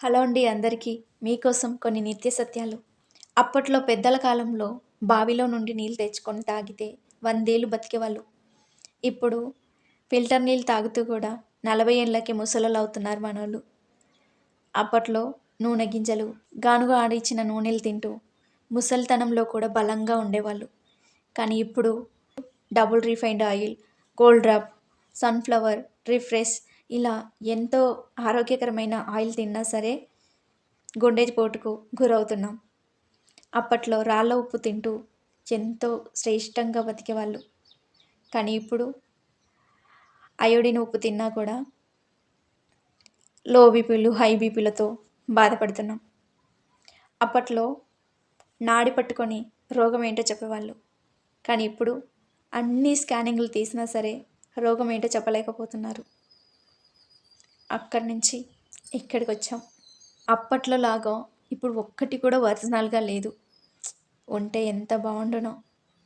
Hello అండి అందరికీ. మీకోసం కొన్ని నిత్య సత్యాలు. అప్పట్లో పెద్దల కాలంలో బావిలో నుండి నీళ్ళు తెచ్చుకొని తాగితే వందేళ్ళు బతికేవాళ్ళు. ఇప్పుడు ఫిల్టర్ నీళ్ళు తాగుతూ కూడా నలభై ఏళ్ళకి ముసలలు అవుతున్నారు మనోళ్ళు. అప్పట్లో నూనె గింజలు గానుగ ఆడిచ్చిన నూనెలు తింటూ ముసలితనంలో కూడా బలంగా ఉండేవాళ్ళు. కానీ ఇప్పుడు double refined oil gold drop sunflower refresh ఇలా ఎంతో ఆరోగ్యకరమైన ఆయిల్ తిన్నా సరే గుండెపోటుకు గురవుతున్నాం. అప్పట్లో రాళ్ళ ఉప్పు తింటూ ఎంతో శ్రేష్టంగా బతికేవాళ్ళు. కానీ ఇప్పుడు అయోడిన్ ఉప్పు తిన్నా కూడా లో బీపీలు హై బీపీలతో బాధపడుతున్నాం. అప్పట్లో నాడి పట్టుకొని రోగం ఏంటో చెప్పేవాళ్ళు. కానీ ఇప్పుడు అన్ని స్కానింగ్లు తీసినా సరే రోగం ఏంటో చెప్పలేకపోతున్నారు. అక్కడి నుంచి ఇక్కడికి వచ్చాం అప్పట్లో లాగా ఇప్పుడు ఒక్కటి కూడా ఒరిజినల్గా లేదు. ఉంటే ఎంత బాగుండునో.